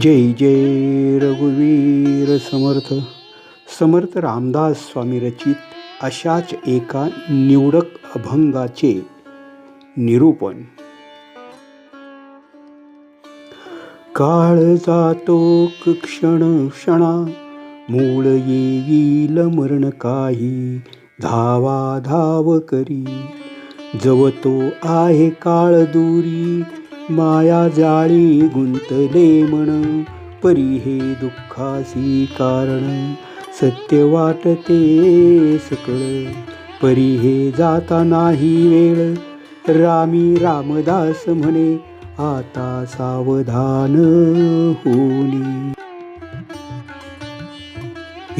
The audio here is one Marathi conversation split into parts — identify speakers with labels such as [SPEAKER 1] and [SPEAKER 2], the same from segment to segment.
[SPEAKER 1] जय जय रघुवीर समर्थ. समर्थ रामदास स्वामी रचित अशाच एका निवडक अभंगाचे निरूपण. काळ जातो क्षण क्षणा मूळ येईल मरण काही धावा धाव करी. जवतो आहे काळ दूरी माया जाळी गुंतले म्हण परी हे दुःखासी कारण. सत्य वाटते सकळ परी हे जाता नाही वेळ. रामी रामदास म्हणे आता सावधान होनी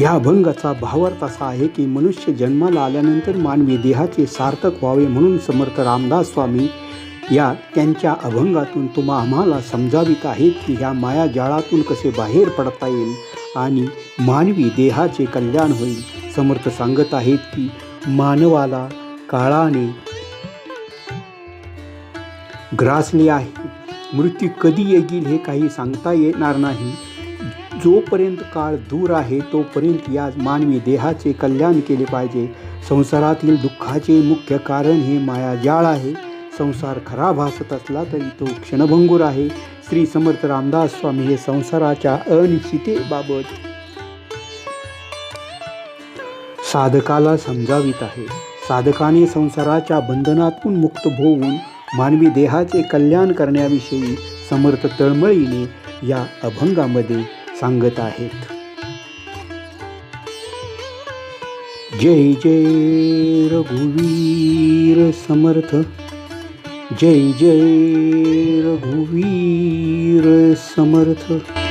[SPEAKER 1] या अभंगाचा भावार्थ असा आहे की मनुष्य जन्माला आल्यानंतर मानवी देहाचे सार्थक व्हावे म्हणून समर्थ रामदास स्वामी या त्यांच्या अभंगातून तुम्हा आम्हाला समजावित आहेत की ह्या मायाजाळातून कसे बाहेर पडता येईल आणि मानवी देहाचे कल्याण होईल. समर्थ सांगत आहेत की मानवाला काळाने ग्रासले आहे. मृत्यू कधी येईल हे काही सांगता येणार नाही. जोपर्यंत काळ दूर आहे तोपर्यंत या मानवी देहाचे कल्याण केले पाहिजे. संसारातील दुःखाचे मुख्य कारण हे मायाजाळ आहे. संसार खरा भासत असला तरी तो क्षणभंगूर आहे. श्री समर्थ रामदास स्वामी हे संसाराच्या अनिश्चितेबाबत साधकाला समजावित आहे. साधकाने संसाराच्या बंधनातून मुक्त होऊन मानवी देहाचे कल्याण करण्याविषयी समर्थ तळमळीने या अभंगामध्ये सांगत आहेत. जय जय रघुवीर समर्थ. जय जय रघुवीर समर्थ।